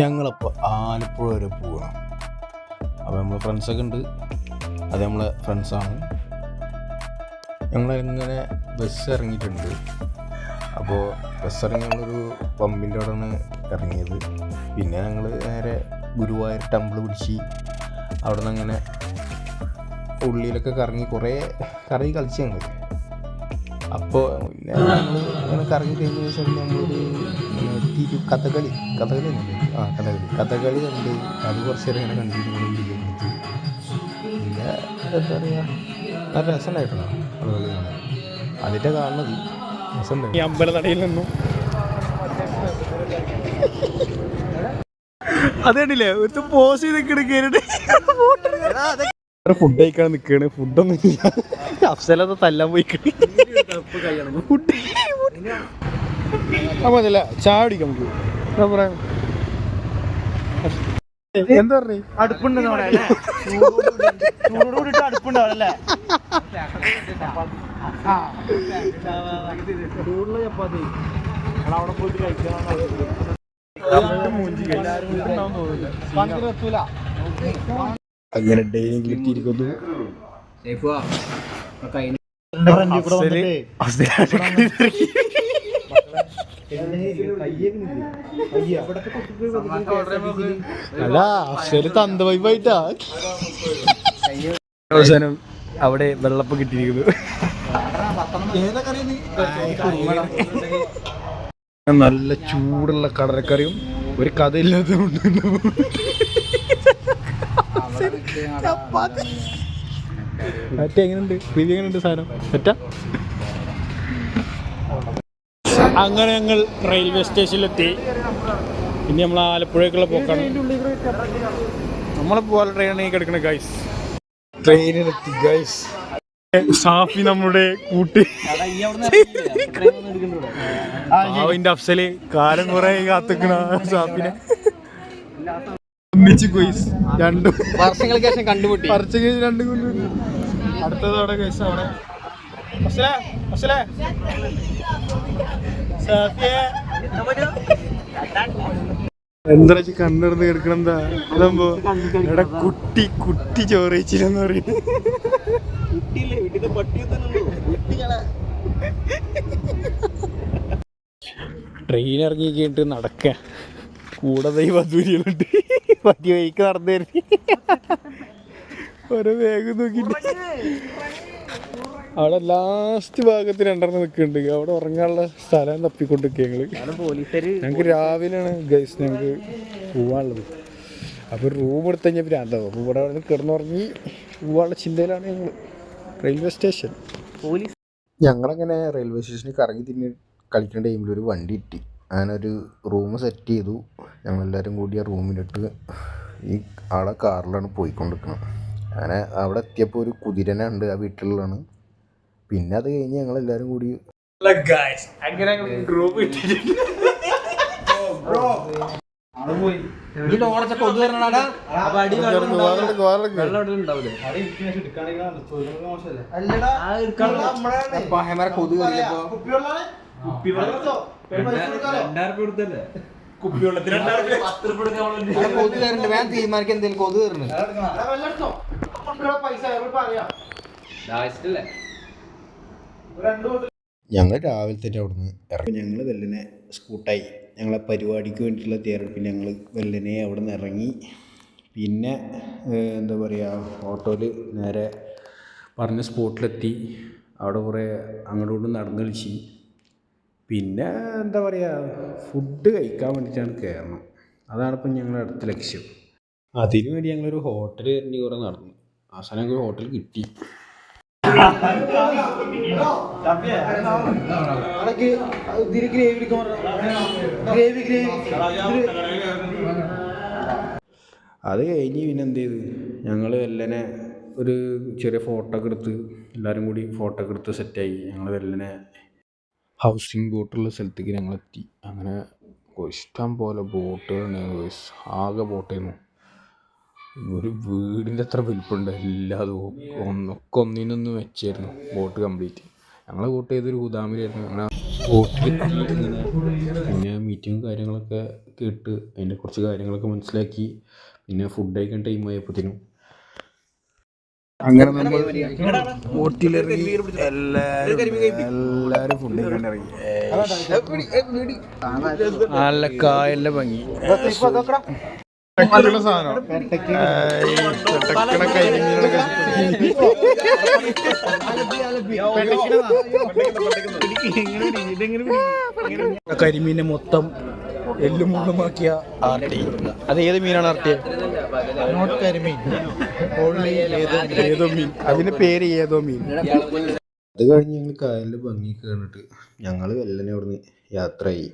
ഞങ്ങളിപ്പോൾ ആലപ്പുഴ വരെ പോവാണ്. അപ്പോൾ നമ്മൾ ഫ്രണ്ട്സൊക്കെ ഉണ്ട്. അത് നമ്മളെ ഫ്രണ്ട്സാണ് ഞങ്ങളിങ്ങനെ ബസ് ഇറങ്ങിയിട്ടുണ്ട്. അപ്പോൾ ബസ് ഇറങ്ങി ഞങ്ങളൊരു പമ്പിന്റെ അവിടെയാണ് ഇറങ്ങിയത്. പിന്നെ ഞങ്ങൾ നേരെ ഗുരുവായൂർ ടെമ്പിൾ പിടിച്ച് അവിടെ നിന്ന് അങ്ങനെ ഉള്ളിലൊക്കെ കറങ്ങി കുറേ കറങ്ങി കളിച്ച് ഞങ്ങൾ അപ്പോൾ പിന്നെ ഞങ്ങൾ കറങ്ങി കഴിഞ്ഞ ശേഷം നമ്മളൊരു ഒരു തിരു കഥകളി കഥകളി ഉണ്ട്. ആ കഥകളി. കഥകളി ഉണ്ട്. അത് കുറച്ച് നേരം ഇങ്ങനെ കണ്ടിട്ട് പിന്നെ എന്താ പറയുക നല്ല രസമുണ്ടായിട്ടുണ്ടോ കഥകളി കാണാൻ. അതിന്റെ കാണുന്നത് രസമുണ്ടായി ഈ അമ്പലനടയിൽ നിന്നും. അത് കണ്ടില്ലേ? ഒരു പോസ് ചെയ്ത് നിൽക്കണ ഫുഡ് കഴിക്കാൻ നിൽക്കാണ് ഫുഡൊന്നും ഇല്ല. അഫ്സലത് തല്ലാൻ പോയി അപ്പൊ അതല്ല ചായ കുടിക്കാം നമുക്ക്. എന്താ പറയാ? എന്താ പറഞ്ഞേ? അടുപ്പുണ്ട് അല്ലേ? ചൂടുള്ള ചപ്പാത്തി. അവിടെ പോയിട്ട് അങ്ങനെ ഡെയിലി കിട്ടിയിരിക്കുന്നു അല്ല അഫ്സൽ തന്ത വൈബായിട്ടാ അവസാനം അവിടെ വെള്ളപ്പം കിട്ടിയിരിക്കുന്നു. നല്ല ചൂടുള്ള കടലക്കറിയും ഒരു കഥയില്ലാത്തതുകൊണ്ട് മറ്റേ എങ്ങനെയുണ്ട് പ്രീതി എങ്ങനെയുണ്ട് സാധനം? പറ്റാ അങ്ങനെ ഞങ്ങൾ റെയിൽവേ സ്റ്റേഷനിലെത്തി. ഇനി നമ്മൾ ആലപ്പുഴക്കുള്ള പോക്കാണ്. നമ്മളെ പോലെ ട്രെയിനാണ് ഈ കിടക്കണ ഗൈസ് ട്രെയിനിലെത്തി ഗൈസ് സാഫി നമ്മുടെ കൂട്ട്. അവന്റെ അഫ്സൽ കാലം കുറെ കാത്തുക്കണ സാഫിനെ ഒന്നിച്ച് ഗൈസ് രണ്ടും. വർഷങ്ങൾക്ക് ശേഷം കണ്ടുമുട്ടി. വർഷങ്ങൾക്ക് രണ്ടും കൊണ്ടുവന്നു അടുത്തത് അവിടെ കേസ് അവിടെ. എന്താ വെച്ച് കിടക്കണെന്താ? അതാകുമ്പോ എടാ കുട്ടി കുട്ടി ചോറയിച്ചില്ലെന്ന് പറയുന്നത് ട്രെയിൻ ഇറങ്ങി കഴിഞ്ഞിട്ട് നടക്ക. കൂടെ ദൈ വധൂരികളുണ്ട് പറ്റിയ വഴിക്ക് നടന്നു ഓരോ വേഗം നോക്കിട്ട് അവിടെ ലാസ്റ്റ് ഭാഗത്ത് രണ്ടെണ്ണം നിൽക്കുന്നുണ്ട്. അവിടെ ഉറങ്ങാനുള്ള സ്ഥലം തപ്പിക്കൊണ്ടിരിക്കുക ഞങ്ങൾ. ഞങ്ങൾക്ക് രാവിലെയാണ് ഗൈസ് ഞങ്ങൾക്ക് പോവാനുള്ളത്. അപ്പോൾ റൂം എടുത്ത് കഴിഞ്ഞാൽ ഭ്രാന്താവും അപ്പോൾ ഇവിടെ അവിടെ കിടന്നുറങ്ങി പോവാനുള്ള ചിന്തയിലാണ് ഞങ്ങൾ റെയിൽവേ സ്റ്റേഷൻ പോലീസ് ഞങ്ങളങ്ങനെ റെയിൽവേ സ്റ്റേഷനിൽ കറങ്ങി തിരിഞ്ഞ് കളിക്കുന്ന ടൈമിൽ ഒരു വണ്ടി കിട്ടി അങ്ങനെ ഒരു റൂം സെറ്റ് ചെയ്തു. ഞങ്ങളെല്ലാവരും കൂടി ആ റൂമിലിട്ട് ഈ ആളെ കാറിലാണ് പോയിക്കൊണ്ടിരിക്കുന്നത് അങ്ങനെ അവിടെ എത്തിയപ്പോൾ ഒരു കുതിരനെ ഉണ്ട് ആ വീട്ടിലുള്ളതാണ്. പിന്നെ അത് കഴിഞ്ഞ് ഞങ്ങൾ എല്ലാരും കൂടി അങ്ങനെ കൊതു കയറുന്നുണ്ട് വേഗം തീരുമാനിക്കാൻ എന്തെങ്കിലും കൊതു കയറുന്നുണ്ട് ഞങ്ങൾ രാവിലെ തന്നെ അവിടുന്ന് ഇറങ്ങി. ഞങ്ങൾ വെല്ലനെ സ്കൂട്ടായി. ഞങ്ങളെ പരിപാടിക്ക് വേണ്ടിയിട്ടുള്ള തയ്യാറെടുപ്പിന് ഞങ്ങൾ വെല്ലനെ അവിടെ നിന്ന് ഇറങ്ങി. പിന്നെ എന്താ പറയുക ഓട്ടോയിൽ നേരെ പറഞ്ഞ സ്പോട്ടിലെത്തി. അവിടെ കുറേ അങ്ങോട്ടും ഇങ്ങോട്ടും നടന്നു കളിച്ച്. പിന്നെ എന്താ പറയുക ഫുഡ് കഴിക്കാൻ വേണ്ടിയിട്ടാണ് കയറണം അതാണ് ഇപ്പം ഞങ്ങളുടെ അടുത്ത ലക്ഷ്യം. അതിനു വേണ്ടി ഞങ്ങളൊരു ഹോട്ടൽ തന്നെ കുറേ നടന്നു. അവസാനം ഞങ്ങൾക്ക് ഒരു ഹോട്ടൽ കിട്ടി. അത് കഴിഞ്ഞ് പിന്നെ എന്ത് ചെയ്ത്? ഞങ്ങൾ വെല്ലനെ ഒരു ചെറിയ ഫോട്ടോ ഒക്കെ എടുത്ത് എല്ലാവരും കൂടി ഫോട്ടോ ഒക്കെ എടുത്ത് സെറ്റായി ഞങ്ങൾ വെല്ലനെ ഹൗസിംഗ് ബോട്ടുള്ള സ്ഥലത്തേക്ക് ഞങ്ങൾ എത്തി അങ്ങനെ ഇഷ്ടം പോലെ ബോട്ടുകളാണ് ഗോയ്സ്. ആകെ ബോട്ടായിരുന്നു ഒരു വീടിന്റെ അത്ര വലിപ്പമുണ്ട് എല്ലാതും ഒന്നൊക്കെ ഒന്നിനൊന്ന് വെച്ചായിരുന്നു ബോട്ട് കംപ്ലീറ്റ്. ഞങ്ങൾ ബോട്ട് ചെയ്തൊരു ഗുദാമിലായിരുന്നു ഞങ്ങൾ ബോട്ടിൽ പിന്നെ മീറ്റിങ്ങും കാര്യങ്ങളൊക്കെ കേട്ട് അതിന്റെ കുറച്ച് കാര്യങ്ങളൊക്കെ മനസ്സിലാക്കി. പിന്നെ ഫുഡ് കഴിക്കാൻ ടൈം ആയപ്പോഴത്തേനും അങ്ങനെ നമ്മൾ ബോട്ടിലിറങ്ങി എല്ലാവരും എല്ലാവരും ഫുഡ് ഇറങ്ങി നല്ല കായലിന്റെ ഭംഗി സാധനം കരിമീനെ മൊത്തം എല്ലും മുള്ളുമാക്കിയ ആർട്ടി. അത് ഏത് മീനാണ് ആർട്ടി? കരിമീൻ ഏതോ മീൻ. അതിന്റെ പേര് ഏതോ മീൻ. അത് കഴിഞ്ഞ് ഞങ്ങൾ കായലിന്റെ ഭംഗി കണ്ടിട്ട് ഞങ്ങൾ വെല്ലനെ അവിടുന്ന് യാത്രയായി.